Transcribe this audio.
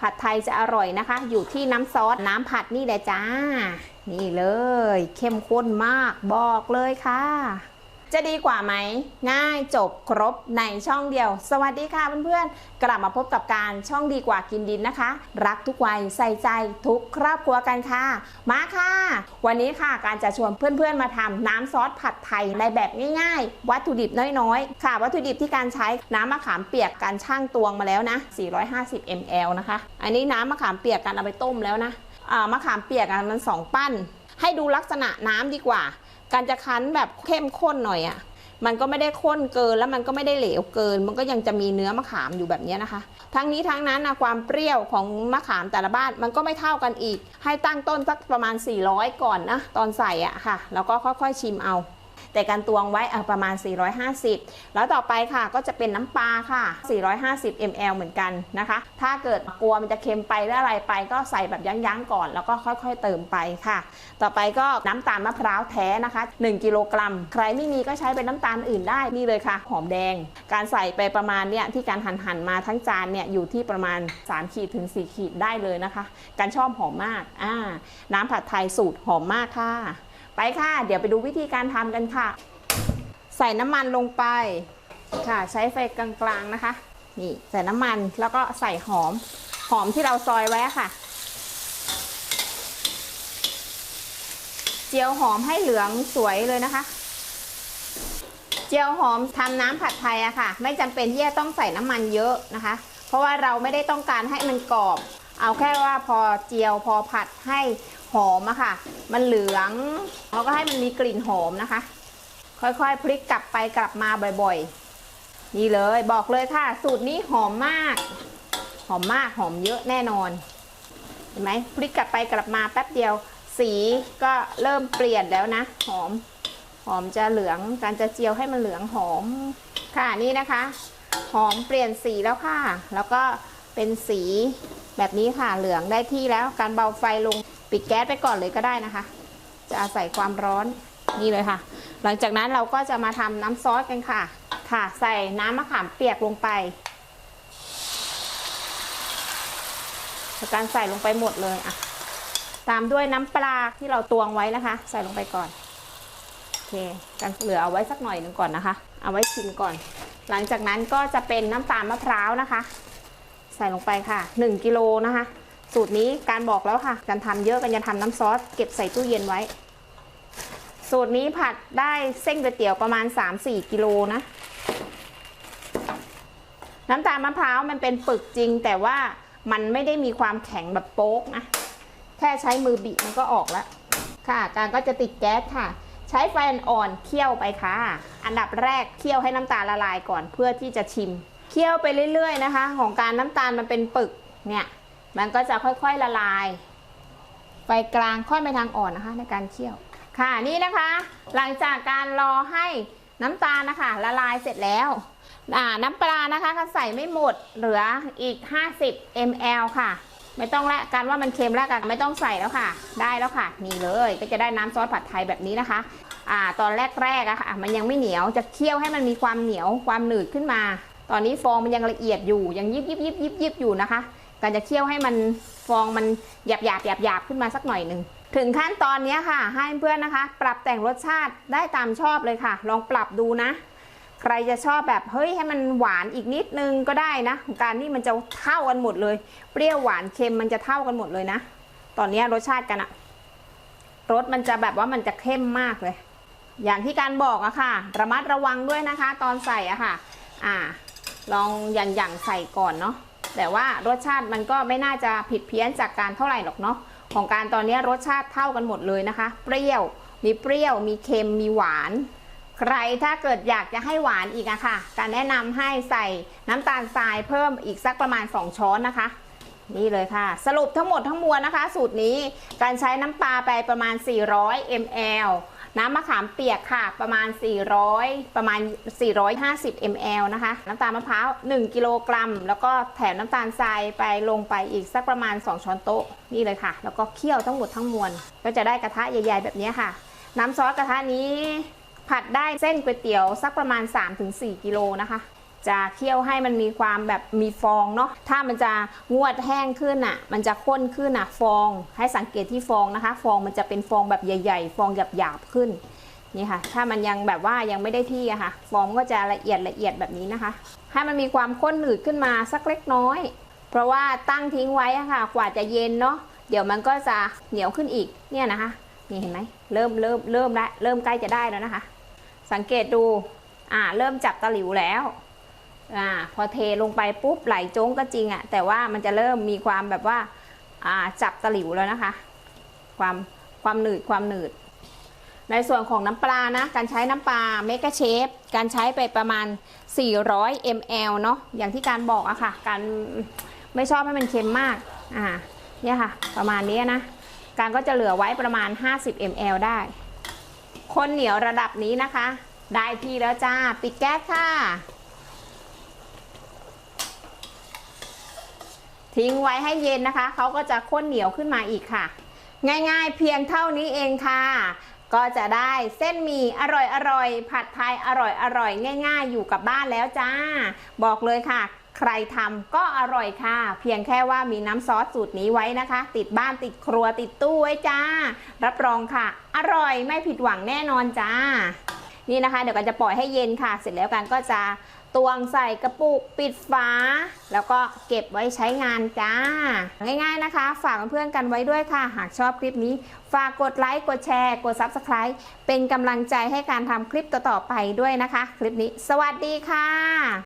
ผัดไทยจะอร่อยนะคะ อยู่ที่น้ำซอสน้ำผัดนี่แหละจ้า นี่เลย เข้มข้นมากบอกเลยค่ะ จะดีกว่าไหม ง่ายจบครบในช่องเดียว สวัสดีค่ะเพื่อนๆ กลับมาพบกับการช่องดีกว่ากินดินนะคะ รักทุกวัยใส่ใจทุกครอบครัวกันค่ะ มาค่ะ วันนี้ค่ะการจะชวนเพื่อนๆมาทำน้ำซอสผัดไทยในแบบง่ายๆ วัตถุดิบน้อยๆ ค่ะ วัตถุดิบที่การใช้น้ำมะขามเปียกการช่างตวงมาแล้วนะ 450 ml นะคะ อันนี้น้ำมะขามเปียกกันเอาไปต้มแล้วนะมะขามเปียกอะมันสองปั้น ให้ดูลักษณะน้ำดีกว่า การจะคั้นแบบเข้มข้นหน่อยอะ่ะมันก็ไม่ได้ข้นเกินแล้วมันก็ไม่ได้เหลวเกิน มันก็ยังจะมีเนื้อมะขามอยู่แบบนี้นะคะ ทั้งนี้ทั้งนั้นนะความเปรี้ยวของมะขามแต่ละบ้านมันก็ไม่เท่ากันอีก ให้ตั้งต้นสักประมาณ 400 ก่อนนะตอนใส่อะค่ะ แล้วก็ค่อยๆชิมเอา แต่การตวงไว้ประมาณ 450 แล้วต่อไปค่ะก็จะเป็นน้ำปลาค่ะ 450 ml เหมือนกันนะคะ ถ้าเกิดกลัวมันจะเค็มไปหรืออะไรไป ก็ใส่แบบยั้งๆก่อน แล้วก็ค่อยๆเติมไปค่ะ ต่อไปก็น้ำตาลมะพร้าวแท้นะคะ 1 กิโลกรัม ใครไม่มีก็ใช้เป็นน้ำตาลอื่นได้นี่เลยค่ะ หอมแดง การใส่ไปประมาณเนี่ยที่การหั่นหั่นๆมาทั้งจานเนี่ยอยู่ที่ประมาณ 3 ขีดถึง 4 ขีดได้เลยนะคะ การชอบหอมมากอ่าน้ำผัดไทยสูตรหอมมากค่ะ ไปค่ะ เดี๋ยวไปดูวิธีการทำกันค่ะ ใส่น้ำมันลงไปค่ะ ใช้ไฟกลางๆนะคะ นี่ใส่น้ำมันแล้วก็ใส่หอม หอมที่เราซอยไว้ค่ะ เจียวหอมให้เหลืองสวยเลยนะคะ เจียวหอมทำน้ำผัดไทยอะค่ะ ไม่จำเป็นที่จะต้องใส่น้ำมันเยอะนะคะ เพราะว่าเราไม่ได้ต้องการให้มันกรอบ เอาแค่ว่าพอเจียวพอผัดให้ หอมอะค่ะ มันเหลืองแล้วก็ให้มันมีกลิ่นหอมนะคะ ค่อยๆ พลิกกลับไปกลับมาบ่อยๆ นี่เลยบอกเลยค่ะ สูตรนี้หอมมาก หอมมากหอมเยอะแน่นอน เห็นไหมพลิกกลับไปกลับมาแป๊บเดียว สีก็เริ่มเปลี่ยนแล้วนะ หอม หอมจะเหลืองการจะเจียวให้มันเหลืองหอมค่ะนี่นะคะ หอมเปลี่ยนสีแล้วค่ะ แล้วก็เป็นสีแบบนี้ค่ะเหลืองได้ที่แล้วการเบาไฟลง ปิดแก๊สไปก่อนเลยก็ได้นะคะ จะอาศัยความร้อนนี่เลยค่ะ หลังจากนั้นเราก็จะมาทำน้ำซอสกันค่ะ ค่ะ ใส่น้ำมะขามเปียกลงไปการใส่ลงไปหมดเลยอะ ตามด้วยน้ำปลาที่เราตวงไว้นะคะ ใส่ลงไปก่อน โอเคกันเหลือเอาไว้สักหน่อยหนึ่งก่อนนะคะ เอาไว้ชิมก่อน หลังจากนั้นก็จะเป็นน้ำตาลมะพร้าวนะคะ ใส่ลงไปค่ะ 1กิโลนะคะ สูตรนี้การบอกแล้วค่ะ การทำเยอะกันจะทำน้ำซอสเก็บใส่ตู้เย็นไว้ สูตรนี้ผัดได้เส้นก๋วยเตี๋ยวประมาณ 3-4 กิโลนะ น้ำตาลมะพร้าวมันเป็นปึกจริง แต่ว่ามันไม่ได้มีความแข็งแบบโป๊กนะ แค่ใช้มือบีบมันก็ออกแล้ว ค่ะ การก็จะติดแก๊สค่ะ ใช้ไฟอ่อนๆเคี่ยวไปค่ะ อันดับแรกเคี่ยวให้น้ำตาลละลายก่อนเพื่อที่จะชิม เคี่ยวไปเรื่อยๆนะคะ ของการน้ำตาลมันเป็นปึกเนี่ย มันก็จะค่อยๆละลาย ไฟกลางค่อยไปทางอ่อนนะคะ ในการเคี่ยว ค่ะนี่นะคะ หลังจากการรอให้น้ำตาลนะคะละลายเสร็จแล้วน้ำปลานะคะก็ใส่ไม่หมดเหลืออีก 50 ml ค่ะ ไม่ต้องละการว่ามันเค็มแล้วกันไม่ต้องใส่แล้วค่ะ ได้แล้วค่ะ นี่เลยก็จะได้น้ำซอสผัดไทยแบบนี้นะคะอ่าตอนแรกๆอะค่ะมันยังไม่เหนียวจะเคี่ยวให้มันมีความเหนียวความหนืดขึ้นมา ตอนนี้ฟองมันยังละเอียดอยู่ยังยิบยิบยิบยิบยิบอยู่นะคะ การจะเคี่ยวให้มันฟองมันหยาบหยาบหยาบหยาบขึ้นมาสักหน่อยหนึ่งถึงขั้นตอนนี้ค่ะ ให้เพื่อนนะคะ ปรับแต่งรสชาติได้ตามชอบเลยค่ะ ลองปรับดูนะ ใครจะชอบแบบเฮ้ยให้มันหวานอีกนิดนึงก็ได้นะ การนี่มันจะเท่ากันหมดเลย เปรี้ยวหวานเค็มมันจะเท่ากันหมดเลยนะ ตอนนี้รสชาติกันอะรสมันจะแบบว่ามันจะเข้มมากเลย อย่างที่การบอกอะค่ะ ระมัดระวังด้วยนะคะ ตอนใส่อะค่ะ อ่า ลองอย่างอย่งใส่ก่อนเนาะ แต่ว่ารสชาติมันก็ไม่น่าจะผิดเพี้ยนจากการเท่าไหร่หรอกเนาะของการตอนนี้รสชาติเท่ากันหมดเลยนะคะ เปรี้ยว มีเปรี้ยว มีเค็ม มีหวาน ใครถ้าเกิดอยากจะให้หวานอีกอะค่ะ การแนะนำให้ใส่น้ำตาลทรายเพิ่มอีกสักประมาณ 2 ช้อนนะคะ นี่เลยค่ะ สรุปทั้งหมดทั้งมวลนะคะ สูตรนี้การใช้น้ำปลาไปประมาณ 400 ml น้ำมะขามเปียกค่ะ ประมาณ 400 ประมาณ 450 ml นะคะ น้ำตาลมะพร้าว 1 กิโลกรัม แล้วก็แถมน้ำตาลทรายไปลงไปอีกสักประมาณ 2 ช้อนโต๊ะ นี่เลยค่ะ แล้วก็เคี่ยวทั้งหมดทั้งมวล ก็จะได้กระทะใหญ่ๆ แบบนี้ค่ะ น้ำซอสกระทะนี้ผัดได้เส้นก๋วยเตี๋ยวสักประมาณ 3-4 กิโลนะคะ จะเคี่ยวให้มันมีความแบบมีฟองเนาะถ้ามันจะงวดแห้งขึ้นอะ มันจะข้นขึ้นอะฟอง ให้สังเกตที่ฟองนะคะ ฟองมันจะเป็นฟองแบบใหญ่ ๆ ฟองหยาบๆขึ้นนี่ค่ะ ถ้ามันยังแบบว่ายังไม่ได้ที่อะค่ะ ฟองก็จะละเอียดละเอียดแบบนี้นะคะ ให้มันมีความข้นหนืดขึ้นมาสักเล็กน้อย เพราะว่าตั้งทิ้งไว้อะค่ะ กว่าจะเย็นเนาะเดี๋ยวมันก็จะเหนียวขึ้นอีกเนี่ยนะคะนี่เห็นไหมเริ่มเริ่มเริ่มล้เริ่มใกล้จะได้แล้วนะคะ สังเกตดูอ่าเริ่มจับตะหลิวแล้ว อ่าพอเทลงไปปุ๊บไหลโจ้งก็จริงอะแต่ว่ามันจะเริ่มมีความแบบว่าอ่าจับตะหลิวแล้วนะคะ ความความหนืดความหนืด ในส่วนของน้ำปลานะ การใช้น้ำปลาเมกะเชฟการใช้ไปประมาณ 400 ml เนาะอย่างที่การบอกอะค่ะ การไม่ชอบให้มันเค็มมากอ่าเนี่ยค่ะ ประมาณนี้นะ การก็จะเหลือไว้ประมาณ 50 ml ได้ คนเหนียวระดับนี้นะคะ ได้ที่แล้วจ้า ปิดแก๊สค่ะ ทิ้งไว้ให้เย็นนะคะ เขาก็จะข้นเหนียวขึ้นมาอีกค่ะ ง่ายๆเพียงเท่านี้เองค่ะ ก็จะได้เส้นหมี่อร่อยอร่อยผัดไทยอร่อยอร่อยง่าย ๆ อยู่กับบ้านแล้วจ้า บอกเลยค่ะ ใครทำก็อร่อยค่ะ เพียงแค่ว่ามีน้ำซอสสูตรนี้ไว้นะคะ ติดบ้านติดครัวติดตู้ไว้จ้า รับรองค่ะ อร่อยไม่ผิดหวังแน่นอนจ้า นี่นะคะ เดี๋ยวกันจะปล่อยให้เย็นค่ะ เสร็จแล้วกันก็จะตวงใส่กระปุกปิดฝา แล้วก็เก็บไว้ใช้งานจ้า ง่ายๆนะคะ ฝากเพื่อนๆกันไว้ด้วยค่ะ หากชอบคลิปนี้ ฝากกดไลค์ กดแชร์ กด Subscribe เป็นกำลังใจให้การทำคลิปต่อๆไปด้วยนะคะ คลิปนี้ สวัสดีค่ะ